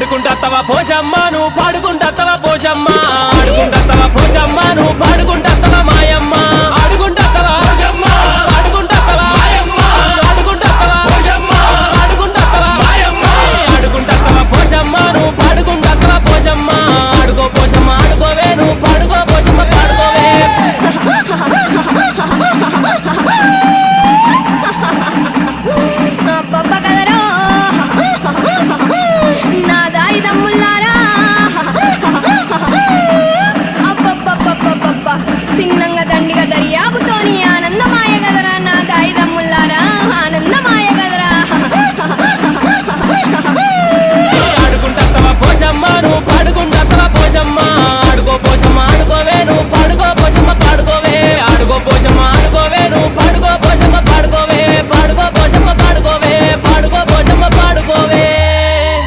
ఆడుకుంటావా పోషమ్మ నువ్వు పాడుకుంటావా పోషమ్మ? ఆడుకుంటావా పోషమ్మ నువ్వు పాడుకుంటావా మాయమ్మ? ఆడుకుంటావా పోషమ్మ? ఆడుకుంటావా మాయమ్మ? ఆడుకుంటావా పోషమ్మ? ఆడుకుంటావా మాయమ్మ? ఆడుకుంటావా పోషమ్మ నువ్వు పాడుకుంటావా పోషమ్మ? ఆడుకో పోషమ్మ ఆడుకోవే నువ్వు పాడుకో పోషమ్మ పాడుకోవే. అబ్బబ్బ కదరా. సింగంగ దండిగ దర్యాపుతోని ఆనందమాయ గదరా నా దాయిదమ్ముల్లారా ఆనందమాయ గదరా ఆడుకుంటా పోషమ్మ నువ్వు పాడుకుంటా